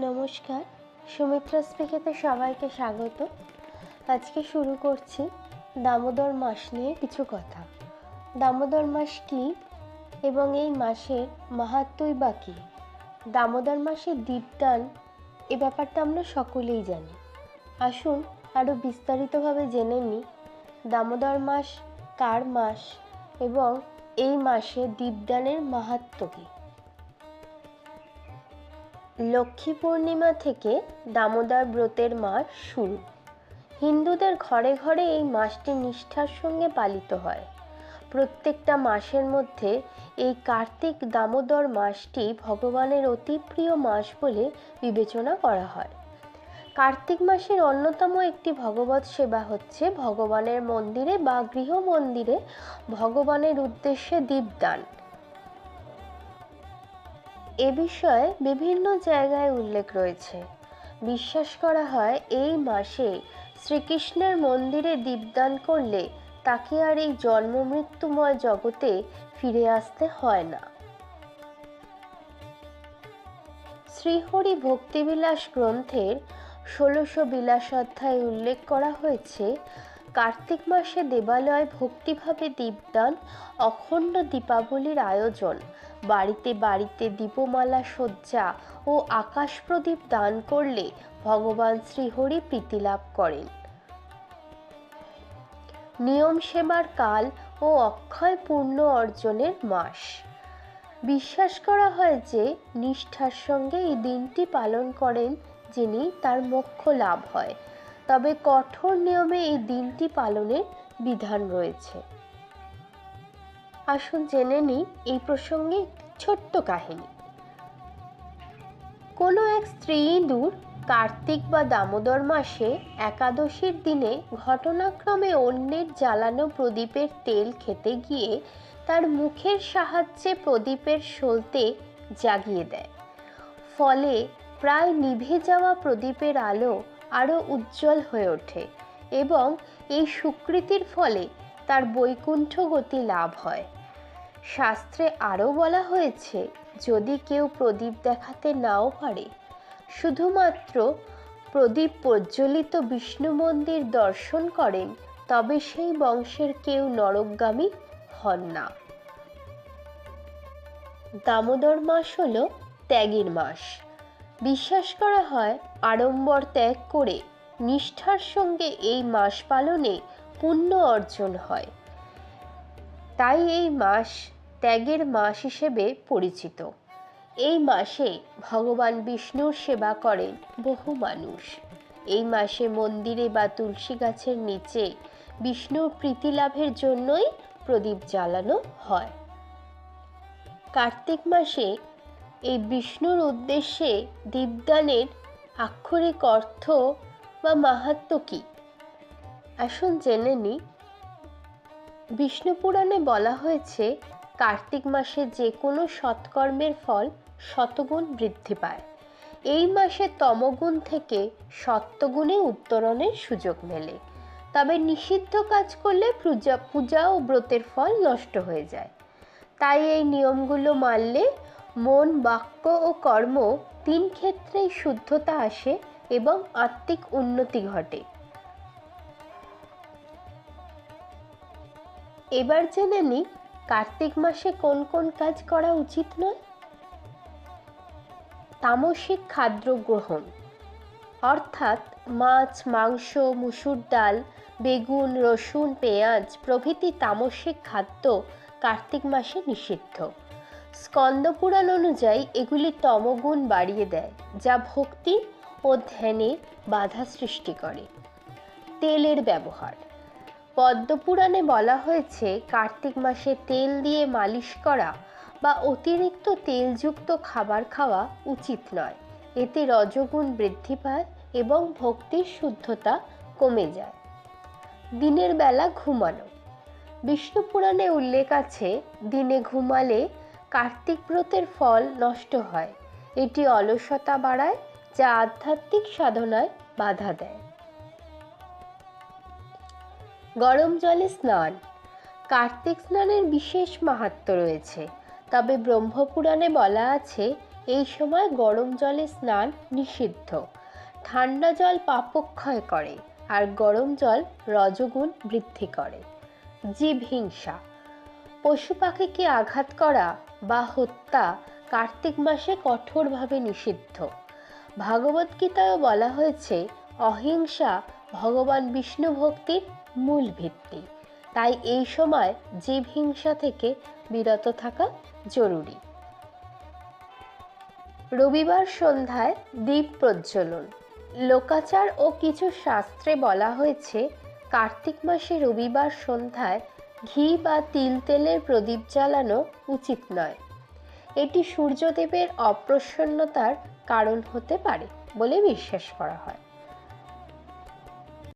নমস্কার। সুমিত্রা স্পিকেতে সবাইকে স্বাগত। আজকে শুরু করছি দামোদর মাস নিয়ে কিছু কথা। দামোদর মাস কি এবং এই মাসের মাহাত্মই বা কী? দামোদর মাসে দীপদান এ ব্যাপারটা আমরা সকলেই জানি। আসুন আরও বিস্তারিতভাবে জেনে নিই দামোদর মাস কার মাস এবং এই মাসে দীপদানের মাহাত্ম্য কী। লক্ষ্মী পূর্ণিমা থেকে দামোদর ব্রতের মাস শুরু। হিন্দুদের ঘরে ঘরে এই মাসটি নিষ্ঠার সঙ্গে পালিত হয়। প্রত্যেকটা মাসের মধ্যে এই কার্তিক দামোদর মাসটি ভগবানের অতি প্রিয় মাস বলে বিবেচনা করা হয়। কার্তিক মাসের অন্যতম একটি ভগবত সেবা হচ্ছে ভগবানের মন্দিরে বা গৃহ মন্দিরে ভগবানের উদ্দেশ্যে দীপদান। এ বিষয়ে বিভিন্ন জায়গায় উল্লেখ রয়েছে। বিশ্বাস করা হয় এই মাসে শ্রীকৃষ্ণের মন্দিরে দীপদান করলে তাকে আর এই জন্ম মৃত্যুময় জগতে ফিরে আসতে হয় না। শ্রীহরি ভক্তিবিলাস গ্রন্থের ষোলোশো বিলাস অধ্যায়ে উল্লেখ করা হয়েছে কার্তিক মাসে দেবালয় ভক্তিভাবে দীপদান, অখণ্ড দীপাবলির আয়োজন। বাড়িতে বাড়িতে দীপমালা সজ্জা ও আকাশ প্রদীপ দান করলে ভগবান শ্রীহরি প্রীতি লাভ করেন। নিয়ম সেবার কাল ও অক্ষয় পূর্ণ অর্জনের মাস। বিশ্বাস করা হয় যে নিষ্ঠার সঙ্গে এই দিনটি পালন করেন যিনি তার মোক্ষ লাভ হয়। তবে কঠোর নিয়মে এই দিনটি পালনের বিধান রয়েছে। আসুন জেনে নিই এই প্রসঙ্গে ছোট্ট কাহিনী। কোনো এক স্ত্রী ইঁদুর কার্তিক বা দামোদর মাসে একাদশীর দিনে ঘটনাক্রমে অন্যের জ্বালানো প্রদীপের তেল খেতে গিয়ে তার মুখের সাহায্যে প্রদীপের সলতে জাগিয়ে দেয়। ফলে প্রায় নিভে যাওয়া প্রদীপের আলো আরও উজ্জ্বল হয়ে ওঠে এবং এই সুকৃতির ফলে তার বৈকুণ্ঠ গতি লাভ হয়। শাস্ত্রে আরও বলা হয়েছে, যদি কেউ প্রদীপ দেখাতে নাও পারে, শুধুমাত্র প্রদীপ প্রজ্বলিত বিষ্ণু মন্দির দর্শন করেন, তবে সেই বংশের কেউ নরকগামী হন না। দামোদর মাস হল ত্যাগের মাস। বিশ্বাস করা হয় আড়ম্বর ত্যাগ করে নিষ্ঠার সঙ্গে এই মাস পালনে পুণ্য অর্জন হয়। তাই এই মাস ত্যাগের মাস হিসেবে পরিচিত। এই মাসে ভগবান বিষ্ণুর সেবা করেন বহু মানুষ। এই মাসে মন্দিরে বা তুলসী গাছের নিচে বিষ্ণুর প্রীতি লাভের জন্যই প্রদীপ জ্বালানো হয়। কার্তিক মাসে এই বিষ্ণুর উদ্দেশ্যে দীপদানের আক্ষরিক অর্থ বা মাহাত্ম কী? আসুন জেনে নিই। বিষ্ণু পুরাণে বলা হয়েছে, কার্তিক মাসে যে কোনো সৎকর্মের ফল শতগুণ বৃদ্ধি পায়। এই মাসে তমগুণ থেকে সত্যগুণে উত্তরণের সুযোগ মেলে। তবে নিষিদ্ধ কাজ করলে পূজা পূজা ও ব্রতের ফল নষ্ট হয়ে যায়। তাই এই নিয়মগুলো মানলে মন, বাক্য ও কর্ম তিন ক্ষেত্রেই শুদ্ধতা আসে এবং আত্মিক উন্নতি ঘটে। এবার জেনে নিই, কার্তিক মাসে কোন কোন কাজ করা উচিত নয়? তামসিক খাদ্য গ্রহণ, অর্থাৎ মাছ, মাংস, মুসুর ডাল, বেগুন, রসুন, পেঁয়াজ প্রভৃতি তামসিক খাদ্য কার্তিক মাসে নিষিদ্ধ। স্কন্দপুরাণ অনুযায়ী এগুলি তমগুণ বাড়িয়ে দেয়, যা ভক্তি ও ধ্যানে বাধা সৃষ্টি করে। তেলের ব্যবহার। পদ্মপুরাণে বলা হয়েছে, কার্তিক মাসে তেল দিয়ে মালিশ করা বা অতিরিক্ত তেলযুক্ত খাবার খাওয়া উচিত নয়। এতে রজগুণ বৃদ্ধি পায় এবং ভক্তির শুদ্ধতা কমে যায়। দিনের বেলা ঘুমানো। বিষ্ণু পুরাণে উল্লেখ আছে, দিনে ঘুমালে কার্তিক ব্রতের ফল নষ্ট হয়। এটি অলসতা বাড়ায়, যা আধ্যাত্মিক সাধনায় বাধা দেয়। গরম জলে স্নান। কার্তিক স্নানের বিশেষ মাহাত্ম রয়েছে, তবে ব্রহ্মপুরাণে বলা আছে, এই সময় গরম জলে স্নান নিষিদ্ধ। ঠান্ডা জল পাপক্ষয় করে, আর গরম জল রজগুণ বৃদ্ধি করে। জীব হিংসা। পশু পাখিকে আঘাত করা বা হত্যা কার্তিক মাসে কঠোরভাবে নিষিদ্ধ। ভাগবদ্গীতায়ও বলা হয়েছে, অহিংসা ভগবান বিষ্ণু ভক্তির মূল ভিত্তি। তাই এই সময় জীব হিংসা থেকে বিরত থাকা জরুরি। রবিবার সন্ধ্যায় দ্বীপ প্রজ্বলন। লোকাচার ও কিছু শাস্ত্রে বলা হয়েছে, কার্তিক মাসে রবিবার সন্ধ্যায় ঘি বা তিল তেলের প্রদীপ জ্বালানো উচিত নয়। এটি সূর্যদেবের অপ্রসন্নতার কারণ হতে পারে বলে বিশ্বাস করা হয়।